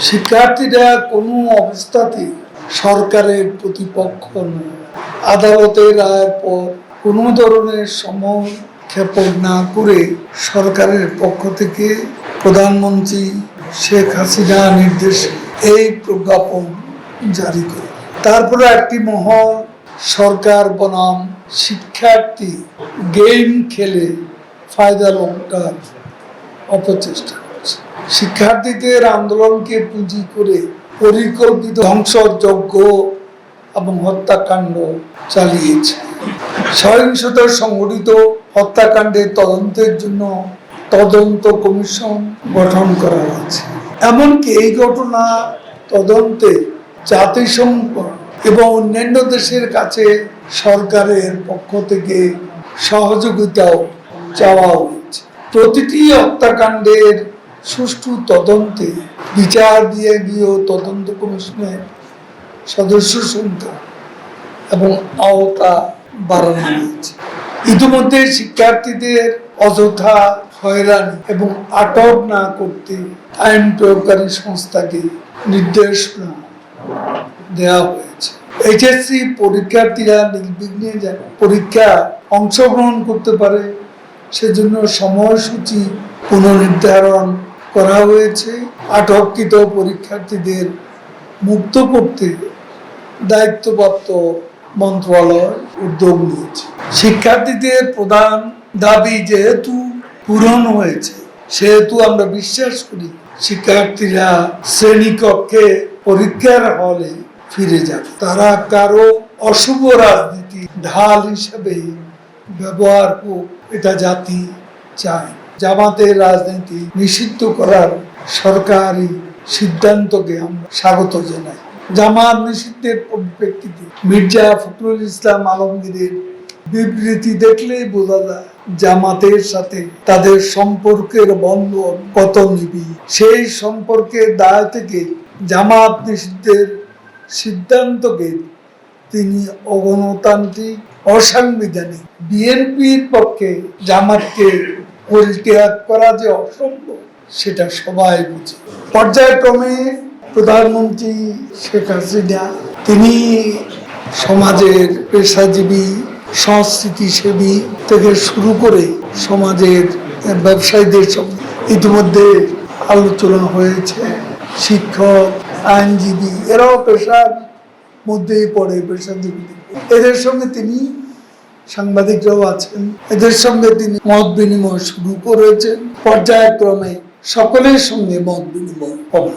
শিক্ষার্থীরা কোনো অবস্থাতে সরকারের প্রতিপক্ষ নয়। আদালতের রায়ের পর কোনো ধরনের সময় ক্ষেপণ না করে সরকারের পক্ষ থেকে প্রধানমন্ত্রী শেখ হাসিনা নির্দেশে এই প্রজ্ঞাপন জারি করে। তারপরে একটি মহল সরকার বনাম শিক্ষার্থী গেম খেলে ফায়দা লোকটার অপচেষ্টা শিক্ষার্থীদের আন্দোলনকে পুঁজি করে পরিকল্পিত ধ্বংসযজ্ঞ এবং হত্যাকাণ্ড চালিয়েছে। সহিংসতা সংঘটিত হত্যাকাণ্ডের তদন্তের জন্য তদন্ত কমিশন গঠন করা হয়েছে। এমনকি এই ঘটনা তদন্তে জাতিসংঘ এবং অন্যান্য দেশের কাছে সরকারের পক্ষ থেকে সহযোগিতাও চাওয়া হয়েছে। প্রতিটি হত্যাকাণ্ডের সুষ্ঠু তদন্তে বিচার গিয়েও তদন্ত কমিশনের সদস্য সংখ্যা এবং আওতা বাড়ানো হয়েছে। ইতিমধ্যে শিক্ষার্থীদের অযথা হয়রানি এবং আটক না করতে আইন প্রয়োগকারী সংস্থাকে নির্দেশনা দেওয়া হয়েছে। এইচএসসি পরীক্ষার্থীরা নির্বিঘ্নে যেন পরীক্ষা অংশগ্রহণ করতে পারে, সেজন্য সময়সূচি পুনর্নির্ধারণ করা হয়েছে। আটককৃত পরীক্ষার্থীদের মুক্ত করতে দায়িত্বপ্রাপ্ত মন্ত্রণালয় উদ্যোগ নিয়েছে। শিক্ষার্থীদের প্রধান দাবি যেহেতু পূরণ হয়েছে, সেহেতু আমরা বিশ্বাস করি শিক্ষার্থীরা শ্রেণীকক্ষে পরীক্ষার হলে ফিরে যাবে। তারা কারও অশুভ রাজনীতি ঢাল হিসেবে ব্যবহার হোক এটা জাতি চায়। জামাতের রাজনীতি নিষিদ্ধ করার সরকারি সিদ্ধান্তকে আমরা স্বাগত জানাই। জামাত নিষিদ্ধের পরিপ্রেক্ষিতে মির্জা ফখরুল ইসলাম আলমগীরের বিবৃতি দেখলেই বোঝা যায়, জামাতের সাথে তাদের সম্পর্কের বন্ধন কত নিবিড়। সেই সম্পর্কের দায় থেকে জামাত নিষিদ্ধের সিদ্ধান্তকে তিনি অগণতান্ত্রিক, অসাংবিধানিক। বিএনপির পক্ষে জামাতকে পরিত্যাগ করা যে অসম্ভব, সেটা সবাই বুঝে। পর্যায়ক্রমে প্রধানমন্ত্রী শেখ হাসিনা, তিনি সমাজের পেশাজীবী, সংস্কৃতিসেবী থেকে শুরু করে সমাজের ব্যবসায়ীদের সঙ্গে ইতিমধ্যে আলোচনা হয়েছে। শিক্ষক, আইনজীবী, এরাও পেশার মধ্যেই পড়ে, পেশাজীবী। এদের সঙ্গে তিনি সাংবাদিকরাও আছেন। এদের সঙ্গে তিনি মত বিনিময় শুরু করেছেন। পর্যায়ক্রমে সকলের সঙ্গে মত বিনিময় হবে